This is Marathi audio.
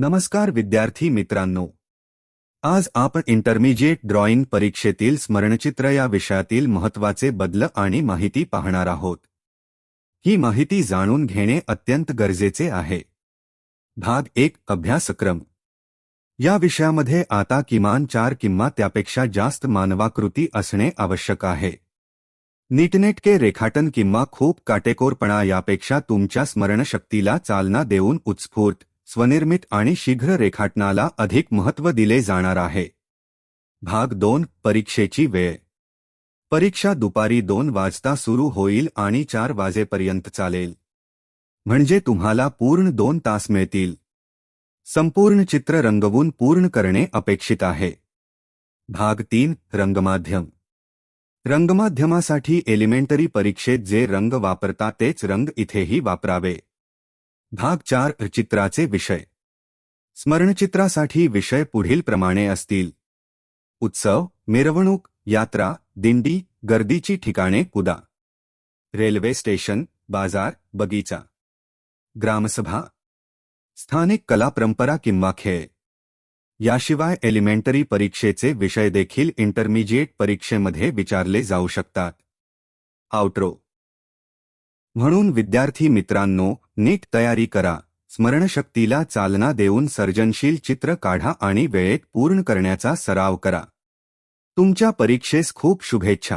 नमस्कार विद्यार्थी मित्रांनो. आज आपण इंटरमिजिएट ड्रॉइंग परीक्षेतील स्मरणचित्र या विषयातील महत्त्वाचे बदल आणि माहिती पाहणार आहोत. ही माहिती जाणून घेणे अत्यंत गरजेचे आहे. भाग एक अभ्यासक्रम. या विषयामध्ये आता किमान चार किंवा त्यापेक्षा जास्त मानवाकृती असणे आवश्यक आहे. नीटनेटके रेखाटन किंवा खूप काटेकोरपणा यापेक्षा तुमच्या स्मरणशक्तीला चालना देऊन उत्स्फूर्त. स्वनिर्मित आणि शीघ्र रेखाटनाला अधिक महत्त्व दिले जाणार आहे. भाग दोन परीक्षेची वेळ. परीक्षा दुपारी दोन वाजता सुरू होईल आणि चार वाजेपर्यंत चालेल. म्हणजे तुम्हाला पूर्ण दोन तास मिळतील. संपूर्ण चित्र रंगवून पूर्ण करणे अपेक्षित आहे. भाग तीन रंगमाध्यम. रंगमाध्यमासाठी एलिमेंटरी परीक्षेत जे रंग वापरता तेच रंग इथेही वापरावे. भाग चार चित्राचे विषय. स्मरणचित्रासाठी विषय पुढील प्रमाणे असतील. उत्सव मिरवणूक यात्रा दिंडी गर्दीची ठिकाणे कुदा. रेल्वे स्टेशन बाजार बगीचा. ग्रामसभा. स्थानिक कला परंपरा किंवा खेळ. याशिवाय एलिमेंटरी परीक्षेचे विषय देखील इंटरमिजिएट परीक्षेमध्ये विचारले जाऊ शकतात. आउट्रो. म्हणून विद्यार्थी मित्रांनो नीट तयारी करा. स्मरणशक्तीला चालना देऊन सर्जनशील चित्र काढा आणि वेळेत पूर्ण करण्याचा सराव करा. तुमच्या परीक्षेस खूप शुभेच्छा.